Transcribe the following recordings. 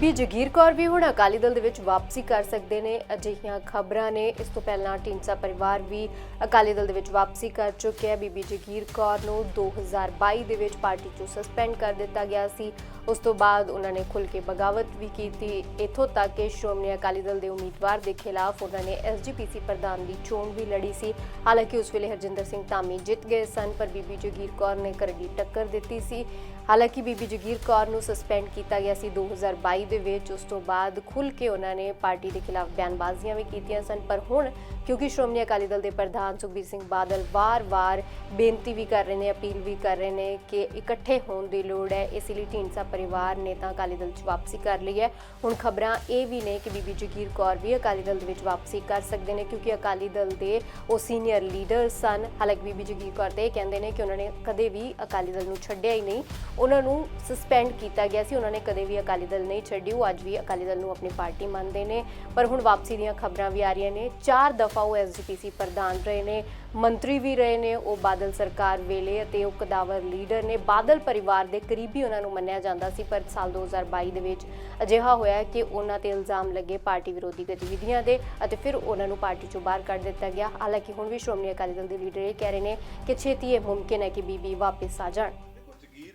ਬੀਬੀ ਜਗੀਰ ਕੌਰ ਵੀ ਹੁਣ ਅਕਾਲੀ ਦਲ ਦੇ ਵਿੱਚ ਵਾਪਸੀ ਕਰ ਸਕਦੇ ਨੇ। ਅਜਿਹੀਆਂ ਖਬਰਾਂ ਨੇ, ਇਸ ਤੋਂ ਪਹਿਲਾਂ ਢੀਂਡਸਾ ਪਰਿਵਾਰ ਵੀ ਅਕਾਲੀ ਦਲ ਦੇ ਵਿੱਚ ਵਾਪਸੀ ਕਰ ਚੁੱਕਿਆ ਬੀਬੀ ਜਗੀਰ ਕੌਰ ਨੂੰ 2022 ਦੇ ਵਿੱਚ ਪਾਰਟੀ ਚੋਂ ਸਸਪੈਂਡ ਕਰ ਦਿੱਤਾ ਗਿਆ ਸੀ। ਉਸ ਤੋਂ ਬਾਅਦ ਉਹਨਾਂ ਨੇ ਖੁੱਲ ਕੇ ਬਗਾਵਤ ਵੀ ਕੀਤੀ। ਇਥੋਂ ਤੱਕ ਕਿ ਸ਼੍ਰੋਮਣੀ ਅਕਾਲੀ ਦਲ ਦੇ ਉਮੀਦਵਾਰ ਦੇ ਖਿਲਾਫ ਉਹਨਾਂ ਨੇ ਐਸਜੀਪੀਸੀ ਪ੍ਰਧਾਨ ਦੀ ਚੋਣ ਵੀ ਲੜੀ ਸੀ। ਹਾਲਾਂਕਿ ਉਸ ਵੇਲੇ ਹਰਜਿੰਦਰ ਸਿੰਘ ਧਾਮੀ ਜਿੱਤ ਗਏ ਸਨ, ਪਰ ਬੀਬੀ ਜਗੀਰ ਕੌਰ ਨੇ ਕਰੜੀ ਟੱਕਰ ਦਿੱਤੀ ਸੀ। ਹਾਲਾਂਕਿ ਬੀਬੀ ਜਗੀਰ ਕੌਰ ਨੂੰ ਸਸਪੈਂਡ ਕੀਤਾ ਗਿਆ ਸੀ 2022 ਦੇ ਵਿੱਚ ਉਸ ਤੋਂ ਬਾਅਦ ਖੁੱਲ ਕੇ ਉਹਨਾਂ ਨੇ ਪਾਰਟੀ ਦੇ ਖਿਲਾਫ ਬਿਆਨਬਾਜ਼ੀਆਂ ਵੀ ਕੀਤੀਆਂ ਸਨ। ਪਰ ਹੁਣ ਕਿਉਂਕਿ ਸ਼੍ਰੋਮਣੀ ਅਕਾਲੀ ਦਲ ਦੇ ਪ੍ਰਧਾਨ ਸੁਖਬੀਰ ਸਿੰਘ ਬਾਦਲ ਵਾਰ-ਵਾਰ ਬੇਨਤੀ ਵੀ ਕਰ ਰਹੇ ਨੇ, ਅਪੀਲ ਵੀ ਕਰ ਰਹੇ ਨੇ ਕਿ ਇਕੱਠੇ ਹੋਣ ਦੀ ਲੋੜ ਹੈ। ਇਸ ਲਈ ਢੀਂਡਸਾ ਪਰਿਵਾਰ ਨੇ ਤਾਂ ਅਕਾਲੀ ਦਲ 'ਚ ਵਾਪਸੀ ਕਰ ਲਈ ਹੈ। ਹੁਣ ਖਬਰਾਂ ਇਹ ਵੀ ਨੇ ਕਿ ਬੀਬੀ ਜਗੀਰ ਕੌਰ ਵੀ ਅਕਾਲੀ ਦਲ ਦੇ ਵਿੱਚ ਵਾਪਸੀ ਕਰ ਸਕਦੇ ਨੇ ਕਿਉਂਕਿ ਅਕਾਲੀ ਦਲ ਦੇ ਉਹ ਸੀਨੀਅਰ ਲੀਡਰ ਸਨ। ਹਾਲਾਂਕਿ ਬੀਬੀ ਜਗੀਰ ਕੌਰ ਤੇ ਇਹ ਕਹਿੰਦੇ ਨੇ ਕਿ ਉਹਨਾਂ ਨੇ ਕਦੇ ਵੀ ਅਕਾਲੀ ਦਲ ਨੂੰ ਛੱਡਿਆ ਹੀ ਨਹੀਂ। ਉਹਨਾਂ ਨੂੰ ਸਸਪੈਂਡ ਕੀਤਾ ਗਿਆ ਸੀ। ਉਹਨਾਂ ਨੇ ਕਦੇ ਵੀ ਅਕਾਲੀ ਦਲ ਨਹੀਂ ਛੱਡੀ ਡਿਊ, ਅੱਜ ਵੀ ਅਕਾਲੀ ਦਲ ਨੂੰ ਆਪਣੀ ਪਾਰਟੀ ਮੰਨਦੇ ਨੇ। ਪਰ ਹੁਣ ਵਾਪਸੀ ਦੀਆਂ ਖਬਰਾਂ ਵੀ ਆ ਰਹੀਆਂ ਨੇ। ਚਾਰ ਦਫਾ ਉਹ ਐਸਜੀਪੀਸੀ ਪ੍ਰਧਾਨ ਰਹੇ ਨੇ, ਮੰਤਰੀ ਵੀ ਰਹੇ ਨੇ। ਉਹ ਬਾਦਲ ਸਰਕਾਰ ਵੇਲੇ ਅਤੇ ਉਹ ਕਦਾਵਰ ਲੀਡਰ ਨੇ। ਬਾਦਲ ਪਰਿਵਾਰ ਦੇ ਕਰੀਬੀ ਉਹਨਾਂ ਨੂੰ ਮੰਨਿਆ ਜਾਂਦਾ ਸੀ, ਪਰ ਸਾਲ 2022 ਦੇ ਵਿੱਚ ਅਜਿਹਾ ਹੋਇਆ ਕਿ ਉਹਨਾਂ ਤੇ ਇਲਜ਼ਾਮ ਲੱਗੇ ਪਾਰਟੀ ਵਿਰੋਧੀ ਗਤੀਵਿਧੀਆਂ ਦੇ ਅਤੇ ਫਿਰ ਉਹਨਾਂ ਨੂੰ ਪਾਰਟੀ ਚੋਂ ਬਾਹਰ ਕੱਢ ਦਿੱਤਾ ਗਿਆ। ਹਾਲਾਂਕਿ ਹੁਣ ਵੀ ਸ਼੍ਰੋਮਣੀ ਅਕਾਲੀ ਦਲ ਦੇ ਲੀਡਰ ਇਹ ਕਹਿ ਰਹੇ ਨੇ ਕਿ ਛੇਤੀ ਇਹ ਮੁਮਕਿਨ ਹੈ ਕਿ ਬੀਬੀ ਵਾਪਸ ਆ ਜਾਣ।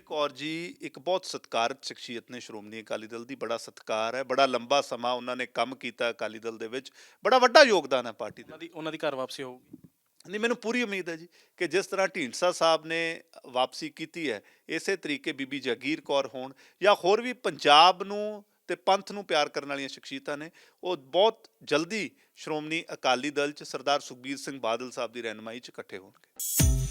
ਕੌਰ ਜੀ ਇੱਕ ਬਹੁਤ ਸਤਿਕਾਰਤ ਸ਼ਖਸੀਅਤ ਨੇ ਸ਼੍ਰੋਮਣੀ ਅਕਾਲੀ ਦਲ ਦੀ ਬੜਾ ਸਤਿਕਾਰ ਹੈ ਬੜਾ ਲੰਬਾ ਸਮਾਂ ਉਹਨਾਂ ਨੇ ਕੰਮ ਕੀਤਾ ਅਕਾਲੀ ਦਲ ਦੇ ਵਿੱਚ ਬੜਾ ਵੱਡਾ ਯੋਗਦਾਨ ਹੈ ਪਾਰਟੀ ਦਾ ਉਹਨਾਂ ਦੀ ਉਹਨਾਂ ਦੀ ਘਰ ਵਾਪਸੀ ਹੋਊਗੀ। ਨਹੀਂ ਮੈਨੂੰ ਪੂਰੀ ਉਮੀਦ ਹੈ ਜੀ ਕਿ ਜਿਸ ਤਰ੍ਹਾਂ ਢੀਂਡਸਾ ਸਾਹਿਬ ਨੇ ਵਾਪਸੀ ਕੀਤੀ ਹੈ ਇਸੇ ਤਰੀਕੇ ਬੀਬੀ ਜਗੀਰ ਕੌਰ ਹੋਣ ਜਾਂ ਹੋਰ ਵੀ ਪੰਜਾਬ ਨੂੰ ਤੇ ਪੰਥ ਨੂੰ ਪਿਆਰ ਕਰਨ ਵਾਲੀਆਂ ਸ਼ਖਸੀਅਤਾਂ ਨੇ ਉਹ ਬਹੁਤ ਜਲਦੀ ਸ਼੍ਰੋਮਣੀ ਅਕਾਲੀ ਦਲ ਚ ਸਰਦਾਰ ਸੁਖਬੀਰ ਸਿੰਘ ਬਾਦਲ ਸਾਹਿਬ ਦੀ ਰਹਿਨਮਾਈ ਚ ਇਕੱਠੇ ਹੋਣਗੇ।